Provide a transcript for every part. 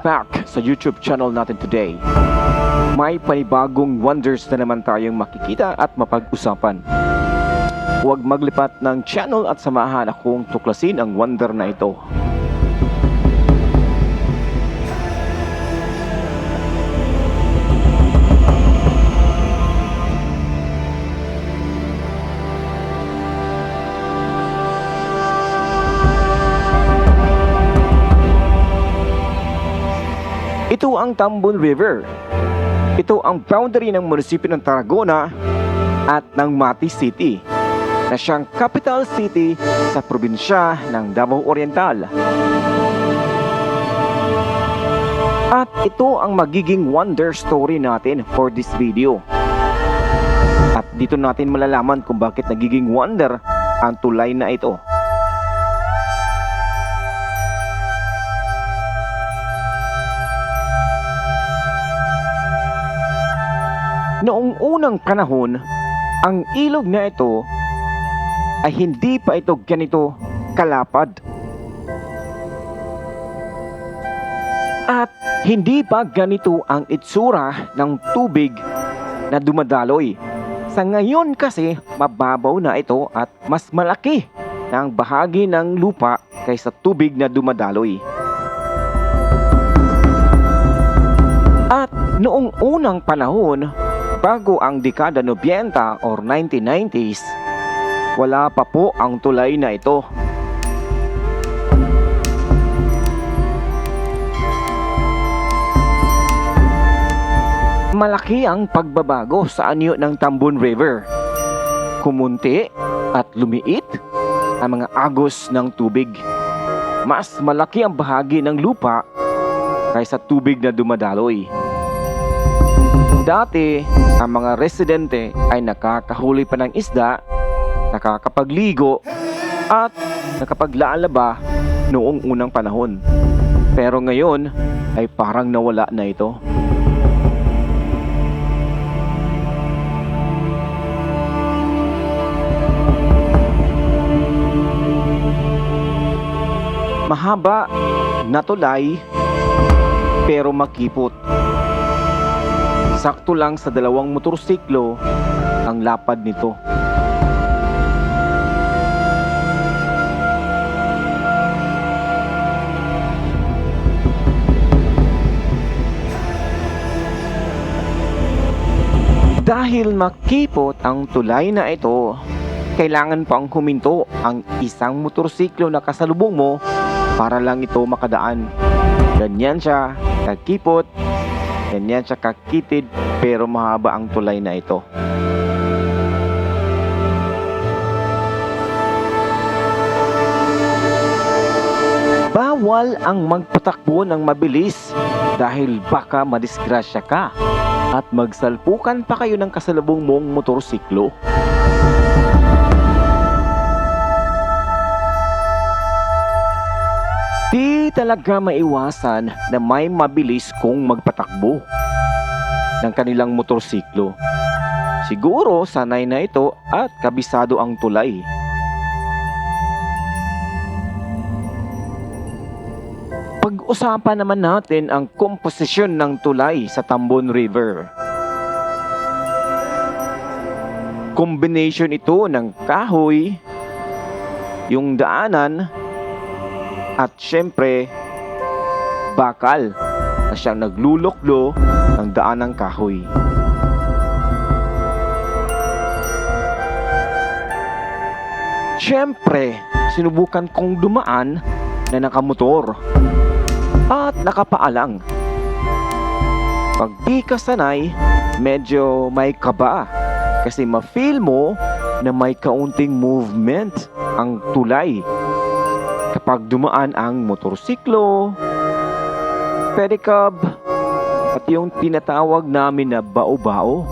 Back sa YouTube channel natin today. May panibagong wonders na naman tayong makikita at mapag-usapan. Huwag maglipat ng channel at samahan akong tuklasin ang wonder na ito. Ito ang Tambon River. Ito ang boundary ng munisipyo ng Tarragona at ng Mati City na siyang capital city sa probinsya ng Davao Oriental. At ito ang magiging wonder story natin for this video. At dito natin malalaman kung bakit nagiging wonder ang tulay na ito. Unang panahon, ang ilog na ito ay hindi pa ito ganito kalapad. At hindi pa ganito ang itsura ng tubig na dumadaloy. Sa ngayon kasi mababaw na ito at mas malaki na ang bahagi ng lupa kaysa tubig na dumadaloy. At noong unang panahon, bago ang dekada 90 or 1990s, wala pa po ang tulay na ito. Malaki ang pagbabago sa anyo ng Tambun River. Kumunti at lumiit ang mga agos ng tubig. Mas malaki ang bahagi ng lupa kaysa tubig na dumadaloy. Dati, ang mga residente ay nakakahuli pa ng isda, nakakapagligo, at nakapaglalaba noong unang panahon. Pero ngayon ay parang nawala na ito. Mahaba na tulay pero makipot. Sakto lang sa dalawang motorsiklo ang lapad nito. Dahil makipot ang tulay na ito, kailangan pang huminto ang isang motorsiklo na kasalubong mo para lang ito makadaan. Ganyan siya, kakipot, ganyan siya kakitid, pero mahaba ang tulay na ito. Bawal ang magpatakbo ng mabilis dahil baka madisgrasya ka at magsalpukan pa kayo ng kasalubong mong motorsiklo. Talaga maiwasan na may mabilis kong magpatakbo ng kanilang motorsiklo. Siguro sanay na ito at kabisado ang tulay. Pag-usapan naman natin ang komposisyon ng tulay sa Tambon River. Combination ito ng kahoy, yung daanan, at syempre, bakal na siyang nagluloklo ng daan ng kahoy. Syempre, sinubukan kong dumaan na nakamotor at nakapaalang. Pag di ka sanay, medyo may kaba kasi ma-feel mo na may kaunting movement ang tulay kapag dumaan ang motorsiklo, pedicab, at yung tinatawag namin na bao-bao.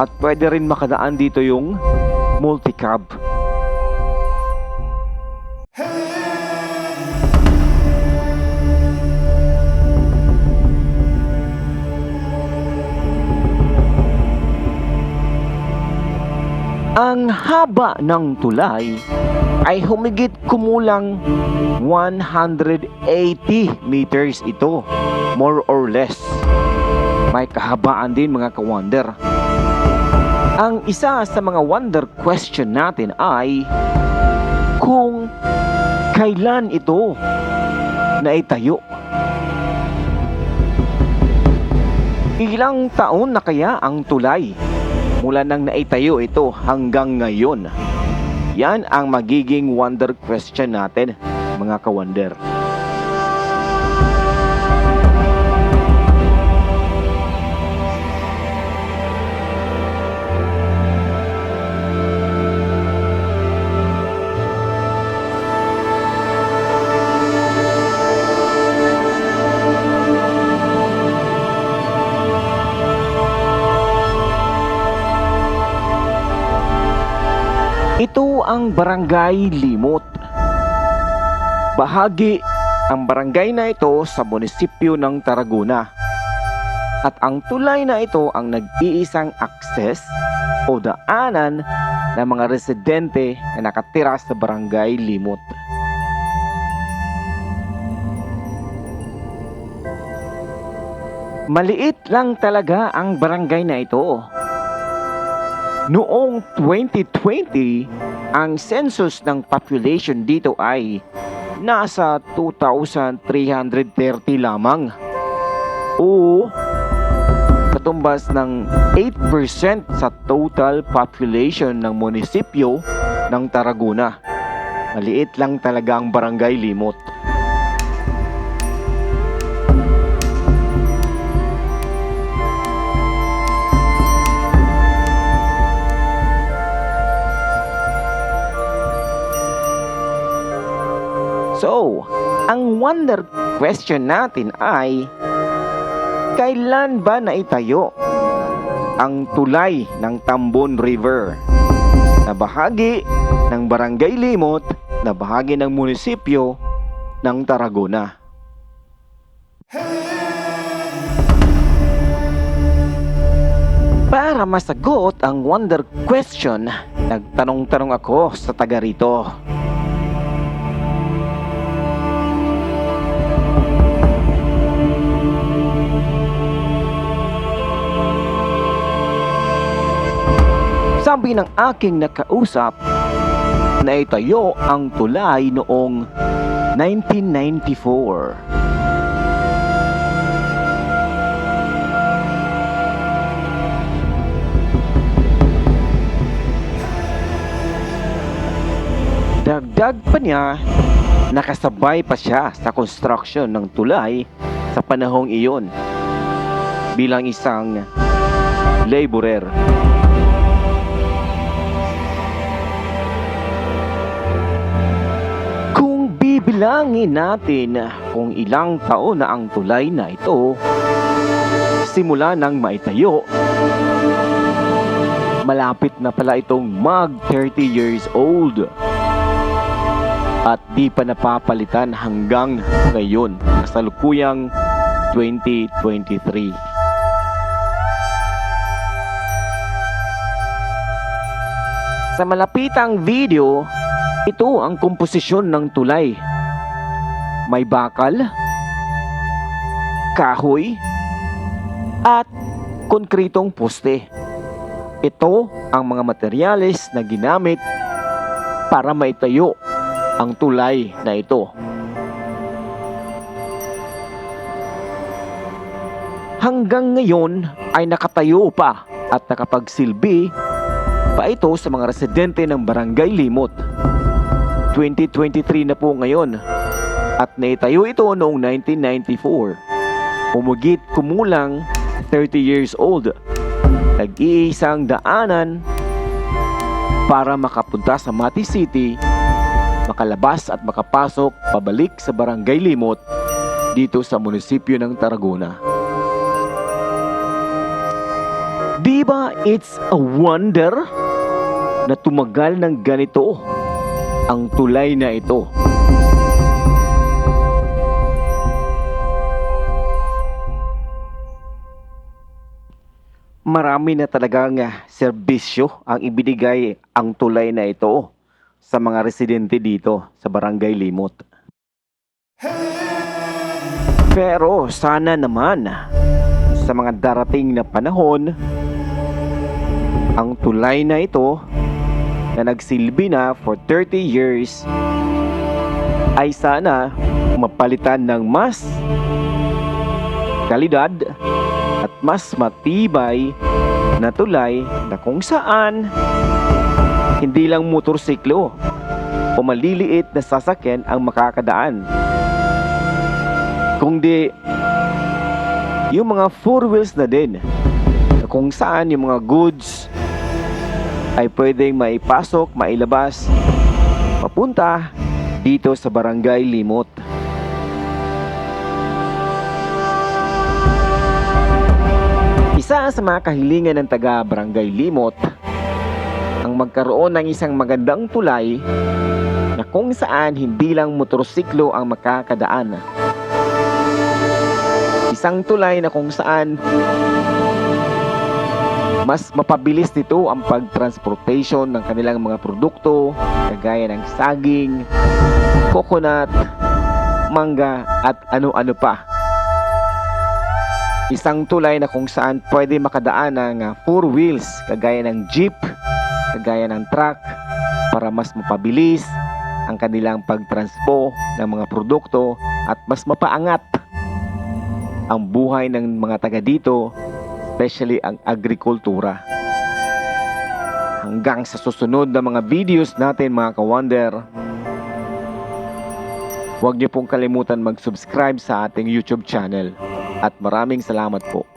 At pwede rin makadaan dito yung multicab. Ang haba ng tulay ay humigit kumulang 180 meters ito, more or less. May kahabaan din mga ka-wonder. Ang isa sa mga wonder question natin ay kung kailan ito naitayo. Ilang taon na kaya ang tulay mula nang naitayo ito hanggang ngayon? Yan ang magiging wonder question natin, mga ka-wonder. Ang Barangay Limot. Bahagi ang barangay na ito sa munisipyo ng Tarragona. At ang tulay na ito ang nag-iisang akses o daanan ng mga residente na nakatira sa Barangay Limot. Maliit lang talaga ang barangay na ito. Noong 2020, ang census ng population dito ay nasa 2,330 lamang. O katumbas ng 8% sa total population ng munisipyo ng Tarragona. Maliit lang talaga ang barangay Limot. So, ang wonder question natin ay kailan ba naitayo ang tulay ng Tambon River na bahagi ng Barangay Limot na bahagi ng munisipyo ng Tarragona? Para masagot ang wonder question, nagtanong-tanong ako sa taga rito. Sabi ng aking nakausap na itayo ang tulay noong 1994. Dagdag pa niya, nakasabay pa siya sa construction ng tulay sa panahong iyon bilang isang laborer. Kung bibilangin natin kung ilang taon na ang tulay na ito, simula nang maitayo, malapit na pala itong mag 30 years old. At di pa napapalitan hanggang ngayon, kasalukuyang 2023. Sa malapitang video, ito ang komposisyon ng tulay. May bakal, kahoy, at konkretong poste. Ito ang mga materyales na ginamit para maitayo ang tulay na ito. Hanggang ngayon ay nakatayo pa at nakapagsilbi pa ito sa mga residente ng Barangay Limot. 2023 na po ngayon at naitayo ito noong 1994. Umugit kumulang 30 years old. Nag-iisang daanan para makapunta sa Mati City, makalabas at makapasok pabalik sa Barangay Limot dito sa munisipyo ng Tarragona. Di ba it's a wonder na tumagal ng ganito ang tulay na ito? Marami na talagang ah, serbisyo ang ibinigay ang tulay na ito sa mga residente dito sa Barangay Limot. Pero sana naman sa mga darating na panahon, ang tulay na ito na nagsilbi na for 30 years ay sana mapalitan ng mas kalidad mas matibay na tulay na kung saan hindi lang motorsiklo o maliliit na sasakyan ang makakadaan kundi yung mga four wheels na din na kung saan yung mga goods ay pwedeng maipasok, mailabas papunta dito sa Barangay Limot. Isa sa mga kahilingan ng taga Barangay Limot ang magkaroon ng isang magandang tulay na kung saan hindi lang motorsiklo ang makakadaan. Isang tulay na kung saan mas mapabilis nito ang pagtransportation ng kanilang mga produkto kagaya ng saging, coconut, mangga at ano-ano pa. Isang tulay na kung saan pwede makadaan ng ah, four wheels kagaya ng jeep, kagaya ng truck para mas mapabilis ang kanilang pagtranspo ng mga produkto at mas mapaangat ang buhay ng mga taga dito, especially ang agrikultura. Hanggang sa susunod na mga videos natin mga ka-wonder, huwag niyo pong kalimutan mag-subscribe sa ating YouTube channel. At maraming salamat po.